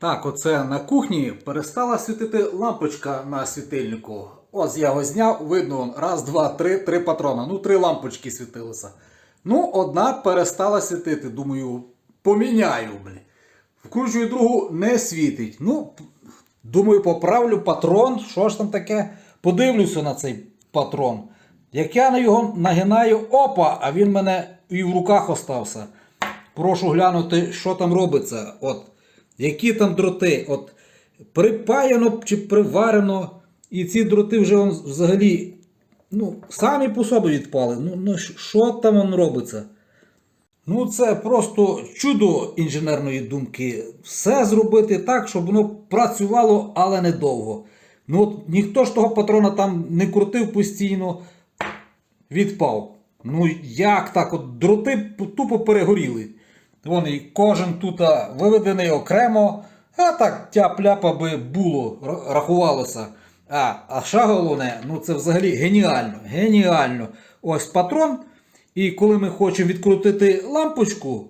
Так, оце на кухні перестала світити лампочка на світильнику. Ось я його зняв, видно, он, раз, два, три, три патрона. Ну, три лампочки світилося. Ну, одна перестала світити. Думаю, поміняю, блін. Вкручую другу, не світить. Ну, думаю, поправлю патрон. Що ж там таке? Подивлюся на цей патрон. Як я на його нагинаю, опа, а він мене і в руках остався. Прошу глянути, що там робиться. От, які там дроти. От, припаяно чи приварено. І ці дроти вже взагалі ну, самі по собі відпали. Ну, ну що там он робиться? Ну, це просто чудо інженерної думки. Все зробити так, щоб воно працювало, але недовго. Ну, от ніхто ж того патрона там не крутив постійно, відпав. Ну, як так? От дроти тупо перегоріли. Вони кожен тут виведений окремо, а так тяп-ляп, аби було, рахувалося. А, а ще головне, ну це взагалі геніально. Геніально. Ось патрон. І коли ми хочемо відкрутити лампочку,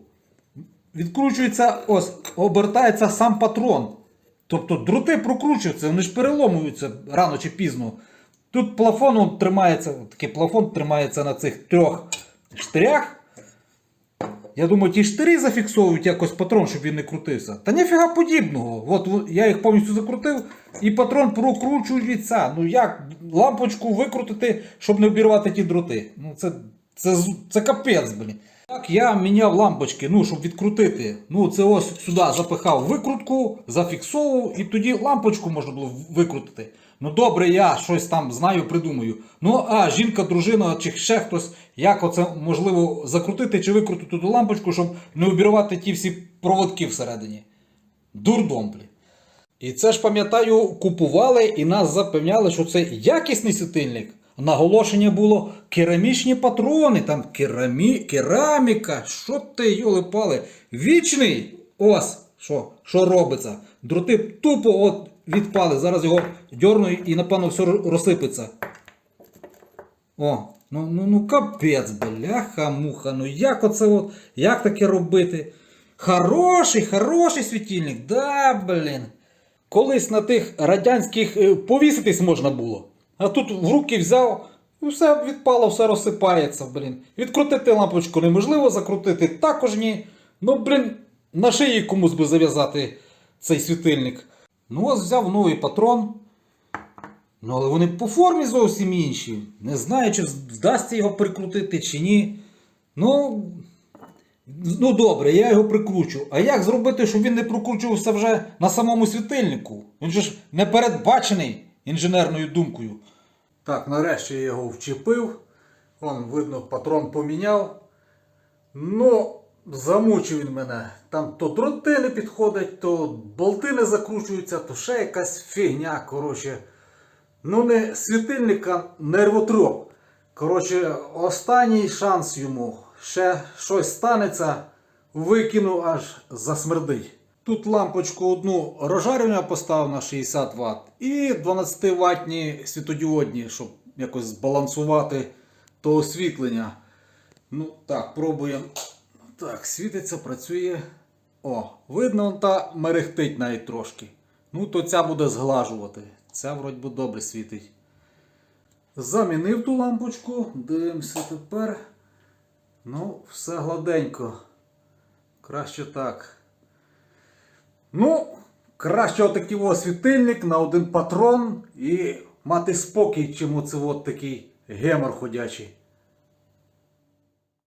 відкручується, ось, обертається сам патрон. Тобто дроти прокручуються, вони ж переломуються рано чи пізно. Тут плафон он тримається, такий плафон тримається на цих трьох штирях. Я думаю, ті штири зафіксовують якось патрон, щоб він не крутився. Та ніфіга подібного. От я їх повністю закрутив, і патрон прокручується. Ну як лампочку викрутити, щоб не обірвати ті дроти. Ну це, це, це капець, блін. Так я міняв лампочки, ну, щоб відкрутити. Ну, це ось сюди запихав викрутку, зафіксовував, і тоді лампочку можна було викрутити. Ну добре, я щось там знаю, придумаю. Ну, а жінка, дружина чи ще хтось, як оце можливо закрутити чи викрутити ту лампочку, щоб не обірвати ті всі проводки всередині. Дурдом. І це ж пам'ятаю, купували і нас запевняли, що це якісний світильник. Наголошення було керамічні патрони, там керамі... кераміка. Що ти, йоли пали? Вічний! Ось що, що робиться. Дроти тупо от відпали. Зараз його дьорну і напевно все розсипеться. О, ну, ну, ну капець, бляха, муха. Ну як оце от, як таке робити? Хороший, хороший світильник, да, блін. Колись на тих радянських е, повіситись можна було. А тут в руки взяв, і все відпало, все розсипається, блін. Відкрутити лампочку неможливо, закрутити також ні. Ну, блін, на шиї комусь би зав'язати цей світильник. Ну, ось взяв новий патрон. Ну, але вони по формі зовсім інші. Не знаю, чи вдасться його прикрутити чи ні. Ну, ну добре, я його прикручу. А як зробити, щоб він не прокручувався вже на самому світильнику? Він же ж не передбачений інженерною думкою. Так, нарешті я його вчепив. Вон, видно, патрон поміняв. Ну, замучив він мене. Там то дроти не підходять, то болти не закручуються, то ще якась фігня, коротше. Ну, не світильника, нервотрьоп. Коротше, останній шанс йому. Ще щось станеться, викину аж засмердить. Тут лампочку одну розжарювання поставив на 60 Вт і 12 ватні світодіодні, щоб якось збалансувати то освітлення. Ну так, пробуємо. Так, світиться, працює. О, видно, та мерехтить навіть трошки. Ну, то ця буде зглажувати. Ця вроді би добре світить. Замінив ту лампочку. Дивимося тепер. Ну, все гладенько. Краще так. Ну, краще отакий ось світильник на один патрон і мати спокій, чим оце от такий гемор ходячий.